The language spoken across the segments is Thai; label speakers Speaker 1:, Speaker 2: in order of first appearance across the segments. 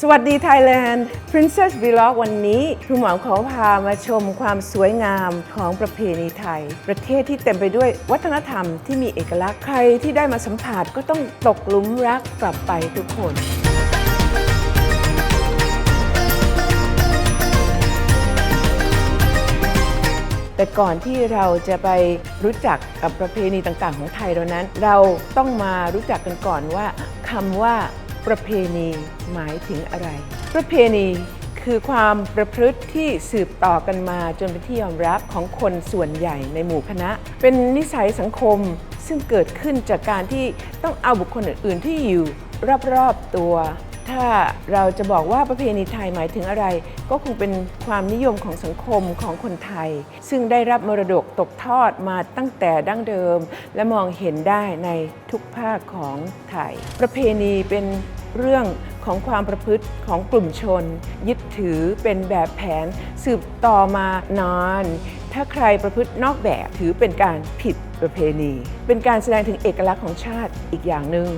Speaker 1: สวัสดีไทยแลนด์ Princess Vlog วันนี้ครูหมอขอพามาชมความสวยงามของประเพณีไทย ประเทศที่เต็มไปด้วยวัฒนธรรมที่มีเอกลักษณ์ใครที่ได้มาสัมผัสก็ต้องตกหลุมรักกลับไปทุกคนแต่ก่อนที่เราจะไปรู้จักกับประเพณีต่างๆ ของไทยเรานั้น เราต้องมารู้จักกันก่อนว่าคำว่า ประเพณีหมายถึงอะไร ประเพณีคือความประพฤติที่สืบต่อกันมาจนเป็นที่ยอมรับของคนส่วนใหญ่ในหมู่คณะ เป็นนิสัยสังคมซึ่งเกิดขึ้นจากการที่ต้องเอาบุคคลอื่น ๆ ที่อยู่รอบ ๆ ตัว ถ้าเราจะบอกว่าประเพณีไทยหมายถึงอะไร ก็คงเป็นความนิยมของสังคมของคนไทย ซึ่งได้รับมรดกตกทอดมาตั้งแต่ดั้งเดิม และมองเห็นได้ในทุกภาคของไทย ประเพณีเป็นเรื่องของความประพฤติของกลุ่มชน ยึดถือเป็นแบบแผนสืบต่อมานาน ถ้าใครประพฤตินอกแบบถือเป็นการผิดประเพณี เป็นการแสดงถึงเอกลักษณ์ของชาติอีกอย่างหนึ่ง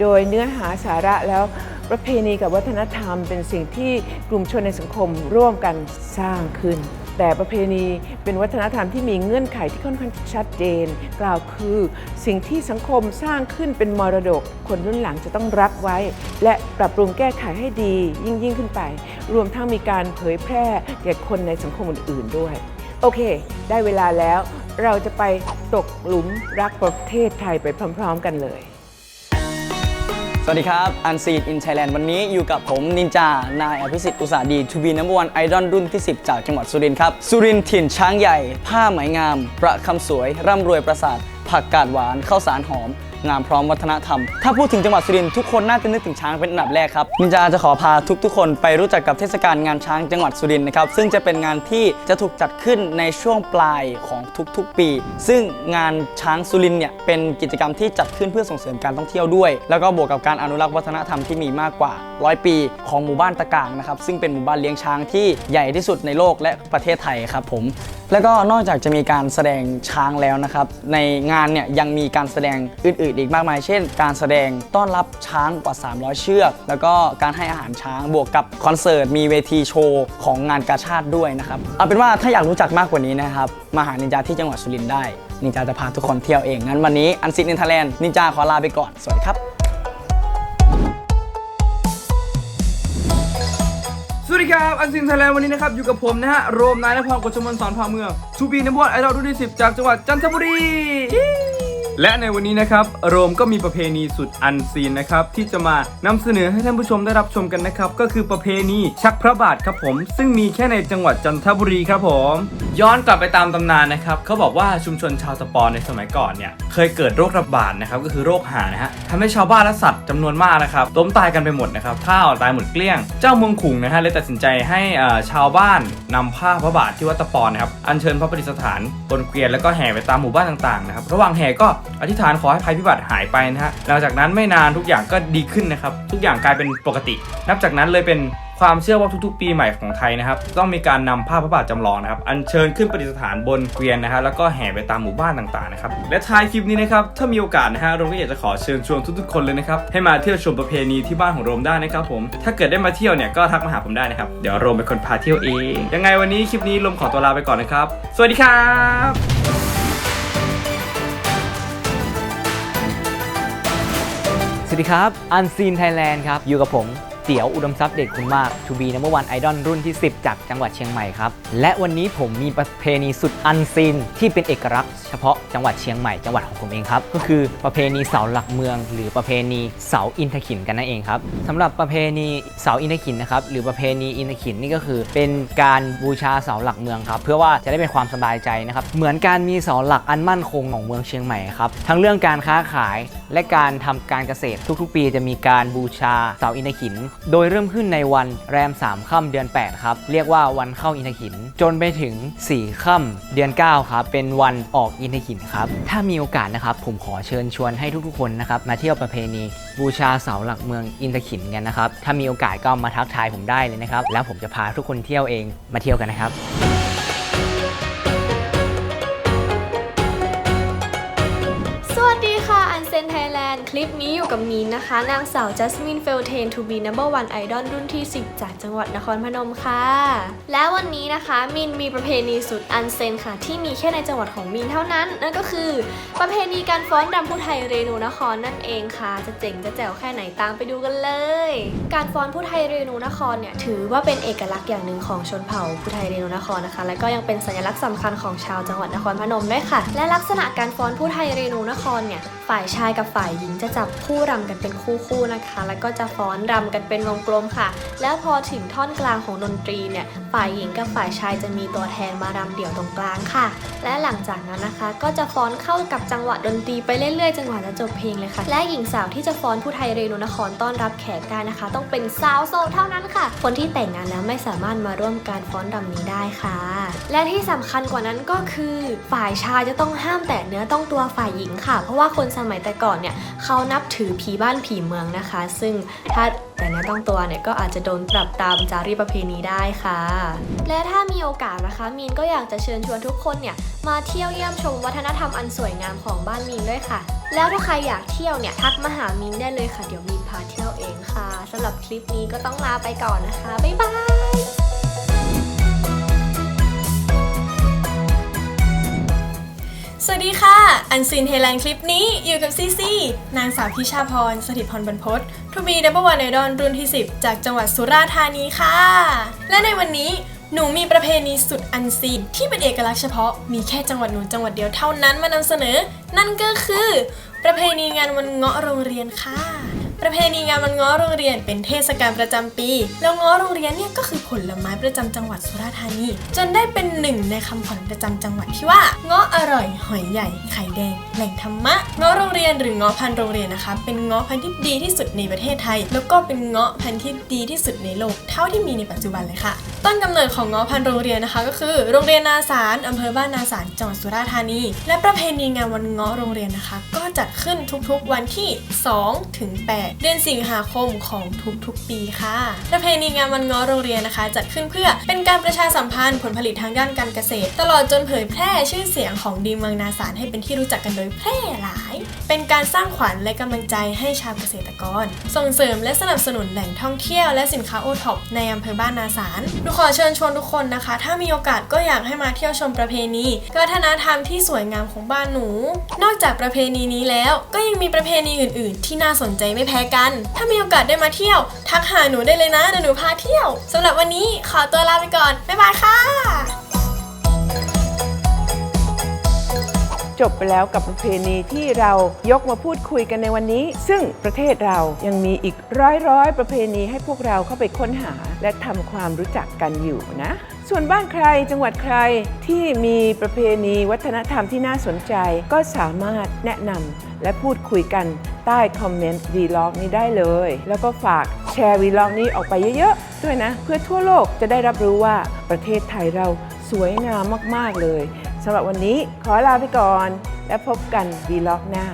Speaker 1: โดยเนื้อหาสาระแล้ว ประเพณีกับวัฒนธรรม เป็นสิ่งที่กลุ่มชนในสังคมร่วมกันสร้างขึ้น แต่ประเพณีเป็นวัฒนธรรมที่มีเงื่อนไขที่ค่อนข้างชัดเจน กล่าวคือสิ่งที่สังคมสร้างขึ้นเป็นมรดก คนรุ่นหลังจะต้องรักไว้ และปรับปรุงแก้ไขให้ดียิ่งยิ่งขึ้นไป รวมทั้งมีการเผยแพร่แก่คนในสังคมอื่นๆด้วยโอเค ได้เวลาแล้ว เราจะไปตกหลุมรักประเทศไทยไปพร้อม ๆ กันเลย
Speaker 2: สวัสดีครับอันซีดอินไทยแลนด์วันนี้อยู่กับผมนินจา นายอภิสิทธิ์อุตสาดีทูบีน้ำวันไอดอลรุ่นที่ 10 จากจังหวัดสุรินทร์ครับ สุรินทร์ถิ่นช้างใหญ่ ผ้าไหมงาม ประคำสวย ร่ำรวยประสาท ผักกาดหวาน ข้าวสารหอม งามพร้อมวัฒนธรรม ถ้าพูดถึงจังหวัดสุรินทร์ทุกคนน่าจะนึกถึงช้างเป็นอันดับแรกครับนินจาจะขอพาทุกๆ คนไปรู้จักกับเทศกาลงานช้างจังหวัดสุรินทร์นะครับซึ่งจะเป็นงานที่จะถูกจัดขึ้นในช่วงปลายของทุกๆ ปี ซึ่งงานช้างสุรินทร์เนี่ยเป็นกิจกรรมที่จัดขึ้นเพื่อส่งเสริมการท่องเที่ยวด้วย แล้วก็บวกกับการอนุรักษ์วัฒนธรรมที่มีมากกว่า100ปีของหมู่บ้านตะกางนะครับซึ่งเป็นหมู่บ้านเลี้ยงช้างที่ใหญ่ที่สุดในโลกและประเทศไทยครับผม แล้วก็นอกจากจะมีการแสดงช้างแล้วนะครับ ในงานเนี่ยยังมีการแสดงอื่นๆอีกมากมาย เช่น การแสดงต้อนรับช้างกว่า 300 เชือก แล้วก็การให้อาหารช้างบวกกับคอนเสิร์ตมีเวทีโชว์ของงานกาชาติด้วยนะครับ เอาเป็นว่าถ้าอยากรู้จักมากกว่านี้นะครับมาหานินจาที่จังหวัดสุรินทร์ได้นินจาจะพาทุกคนเที่ยวเองงั้นวันนี้อันซินอินทแลนด์นินจาขอลาไปก่อนสวัสดีครับ
Speaker 3: วัสดีครับ อันซินไทยแลนด์วันนี้นะครับ อยู่กับผมนะฮะ โรมนายนพรกฎชมนสอนพาเมือง ทูบีนัมบอลไอดอลรุ่นที่ 10 จากจังหวัดจันทบุรี และในวันนี้นะครับโรมก็มีประเพณีสุดอันซีนนะครับที่จะมานำเสนอให้ท่านผู้ชมได้รับชมกันนะครับก็คือประเพณีชักพระบาทครับผม ซึ่งมีแค่ในจังหวัดจันทบุรีครับผม ย้อนกลับไปตามตำนานนะครับเขาบอกว่าชุมชนชาวสปอร์ในสมัยก่อนเนี่ยเคยเกิดโรคระบาดนะครับก็คือโรคหานะฮะทำให้ชาวบ้านและสัตว์จำนวนมากนะครับล้มตายกันไปหมดนะครับข้าวตายหมดเกลี้ยง เจ้าเมืองขุงนะฮะเลยตัดสินใจให้ชาวบ้านนำผ้าพระบาทที่วัดตะปอนนะครับอัญเชิญพระประดิษฐานบนเกวียนแล้วก็แห่ไปตามหมู่บ้านต่างๆนะครับระหว่างแห่ก็อธิษฐานขอให้ภัยพิบัติหายไปนะฮะหลังจากนั้นไม่นานทุกอย่างก็ดีขึ้นนะครับทุกอย่างกลายเป็นปกติ นับจากนั้นเลยเป็นความเชื่อว่าทุกๆ ปีใหม่ของไทยนะครับ ต้องมีการนำภาพพระบาทจำลองนะครับ อัญเชิญขึ้นประดิษฐานบนเกวียนนะฮะแล้วก็แห่ไปตามหมู่บ้านต่างๆนะครับและท้ายคลิปนี้นะครับถ้ามีโอกาสนะฮะโรมก็อยากจะขอเชิญชวนทุกๆคนเลยนะครับให้มาเที่ยวชมประเพณีที่บ้านของโรมได้นะครับผมถ้าเกิดได้มาเที่ยวเนี่ยก็ทักมาหาผมได้นะครับเดี๋ยวโรมเป็นคนพาเที่ยวเอง ยังไงวันนี้คลิปนี้โรมขอตัวลาไปก่อนนะครับ สวัสดีครับ
Speaker 4: สวัสดีครับอันซีนไทยแลนด์ครับ อยู่กับผม เตี๋ยวอุดมทรัพย์เด็กคุณมาก To be number one idol รุ่นที่ 10 จากจังหวัดเชียงใหม่ครับ และวันนี้ผมมีประเพณีสุดอันซีนที่เป็นเอกลักษณ์เฉพาะจังหวัดเชียงใหม่จังหวัดของผมเองครับ ก็คือประเพณีเสาหลักเมือง หรือประเพณีเสาอินทขินกันนั่นเองครับสำหรับประเพณีเสาอินทขินนะครับหรือประเพณีอินทขินนี่ก็คือ เป็นการบูชาเสาหลักเมืองครับเพื่อว่าจะได้เป็นความสบายใจนะครับเหมือนการมีเสาหลักอันมั่นคงของเมืองเชียงใหม่ครับทั้งเรื่องการค้าขายและการทำการเกษตรทุก ๆ ปีจะมีการบูชาเสาอินทขินโดยเริ่มขึ้นในวันแรม 3 ค่ำเดือน 8 ครับ เรียกว่าวันเข้าอินทขิน จนไปถึง 4 ค่ำเดือน 9 ครับ เป็นวันออกอินทขินครับ ถ้ามีโอกาสนะครับ ผมขอเชิญชวนให้ทุกๆคนนะครับ มาเที่ยวประเพณีบูชาเสาหลักเมืองอินทขินกันนะครับ ถ้ามีโอกาสก็มาทักทายผมได้เลยนะครับ แล้วผมจะพาทุกคนเที่ยวเองมาเที่ยวกันนะครับ
Speaker 5: สวัสดีค่ะอันเซนไทยแลน คลิปนี้อยู่กับมีนนะคะ นางสาวจัสมินเฟลเทน to be number one idol รุ่นที่ 10 จากจังหวัดนครพนมค่ะ และวันนี้นะคะมินมีประเพณีสุดอันเซนค่ะ ที่มีแค่ในจังหวัดของมินเท่านั้น นั่นก็คือ ประเพณีการฟ้อนรำผู้ไทยเรนูนครนั่นเองค่ะ จะเจ๋งจะแจ๋วแค่ไหนตามไปดูกันเลย การฟ้อนผู้ไทยเรนูนครเนี่ยถือว่าเป็นเอกลักษณ์อย่างหนึ่งของชนเผ่าผู้ไทยเรนูนครนะคะ และก็ยังเป็นสัญลักษณ์สำคัญของชาวจังหวัดนครพนมด้วยค่ะ และลักษณะการฟ้อนผู้ไทยเรนูนครเนี่ยฝ่ายชายกับฝ่ายหญิงจะจับคู่รำกันเป็นคู่ๆนะคะ แล้วก็จะฟ้อนรำกันเป็นวงกลมค่ะ แล้วพอถึงท่อนกลางของดนตรีเนี่ยฝ่ายหญิงกับฝ่ายชายจะมีตัวแทนมารำเดี่ยวตรงกลางค่ะ และหลังจากนั้นนะคะ ก็จะฟ้อนเข้ากับจังหวะดนตรีไปเรื่อยๆจนกว่าจะจบเพลงเลยค่ะ และหญิงสาวที่จะฟ้อนผู้ไทยเรนูนครต้อนรับแขกได้นะคะ ต้องเป็นสาวโสดเท่านั้นค่ะ คนที่แต่งงานแล้วไม่สามารถมาร่วมการฟ้อนรำนี้ได้ค่ะ และที่สำคัญกว่านั้นก็คือฝ่ายชายจะต้องห้ามแตะเนื้อต้องตัวฝ่ายหญิงค่ะ เพราะว่าคนสมัยแต่ก่อนเนี่ยเขาานับถือผีบ้านผีเมืองนะคะ ซึ่งถ้าแต่เนื้อต้องตัวเนี่ยก็อาจจะโดนปรับตามจารีประเพณีได้ค่ะ และถ้ามีโอกาสนะคะมีนก็อยากจะเชิญชวนทุกคนเนี่ยมาเที่ยวเยี่ยมชมวัฒนธรรมอันสวยงามของบ้านมีนด้วยค่ะ แล้วถ้าใครอยากเที่ยวเนี่ยทักมาหามีนได้เลยค่ะเดี๋ยวมีนพาเที่ยวเองค่ะสำหรับคลิปนี้ก็ต้องลาไปก่อนนะคะบ๊ายบาย
Speaker 6: วัสดีค่ะ อันซินเทแลนคลิปนี้อยู่กับซีซีนางสาวพิชาพร สถิตพรบรรพศทูบีดับเบิลวันไอดอนรุ่นที่ 10 จากจังหวัดสุราษฎร์ธานีค่ะ และในวันนี้หนูมีประเพณีสุดอันซีนที่เป็นเอกลักษณ์เฉพาะ มีแค่จังหวัดหนูจังหวัดเดียวเท่านั้นมานำเสนอ นั่นก็คือ ประเพณีงานวันเงาะโรงเรียนค่ะ ประเพณีงานวันง้อโรงเรียนเป็นเทศกาลประจำปี แล้วง้อโรงเรียนเนี่ยก็คือผลไม้ประจำจังหวัดสุราษฎร์ธานี จนได้เป็นหนึ่งในคำขวัญประจำจังหวัดที่ว่าง้ออร่อย หอยใหญ่ ไข่แดง แหล่งธรรมะง้อโรงเรียนหรือง้อพันโรงเรียนนะคะ เป็นง้อพันธุ์ที่ดีที่สุดในประเทศไทย แล้วก็เป็นง้อพันธุ์ที่ดีที่สุดในโลกเท่าที่มีในปัจจุบันเลยค่ะต้นกำเนิดของง้อพันโรงเรียนนะคะ ก็คือ โรงเรียนนาสารอำเภอบ้านนาสารจังหวัดสุราษฎร์ธานี และประเพณีงานวันง้อโรงเรียนนะคะ ก็จัดขึ้นทุกๆวันที่2ถึง8เดือนสิงหาคมของทุกๆ ปีค่ะประเพณีงานวันง้อโรงเรียนนะคะ จัดขึ้นเพื่อเป็นการประชาสัมพันธ์ผลผลิตทางด้านการเกษตร ตลอดจนเผยแพร่ชื่อเสียงของดีเมืองนาสารให้เป็นที่รู้จักกันโดยแพร่หลาย เป็นการสร้างขวัญและกำลังใจให้ชาวเกษตรกร ส่งเสริมและสนับสนุนแหล่งท่องเที่ยวและสินค้าโอท็อปในอำเภอบ้านนาสารหนูขอเชิญชวนทุกคนนะคะ ถ้ามีโอกาสก็อยากให้มาเที่ยวชมประเพณีวัฒนธรรมที่สวยงามของบ้านหนู นอกจากประเพณีนี้แล้ว ก็ยังมีประเพณีอื่น ๆ ที่น่าสนใจไม่แพ้กัน ถ้ามีโอกาสได้มาเที่ยว ทักหาหนูได้เลยนะเดี๋ยวหนูพาเที่ยวสำหรับวันนี้ขอตัวลาไปก่อน บ๊ายบายค่ะ
Speaker 1: จบไปแล้วกับประเพณีที่เรายกมาพูดคุยกันในวันนี้ ซึ่งประเทศเรายังมีอีกร้อยร้อยประเพณีให้พวกเราเข้าไปค้นหา และทำความรู้จักกันอยู่นะ ส่วนบ้านใครจังหวัดใครที่มีประเพณีวัฒนธรรมที่น่าสนใจก็สามารถแนะนำ และพูดคุยกันใต้คอมเมนต์วีล็อกนี้ได้เลย แล้วก็ฝากแชร์วีล็อกนี้ออกไปเยอะๆ ด้วยนะ เพื่อทั่วโลกจะได้รับรู้ว่าประเทศไทยเราสวยงามมากๆเลยสำหรับวันนี้ขอลาไปก่อน และพบกันวีล็อกหน้า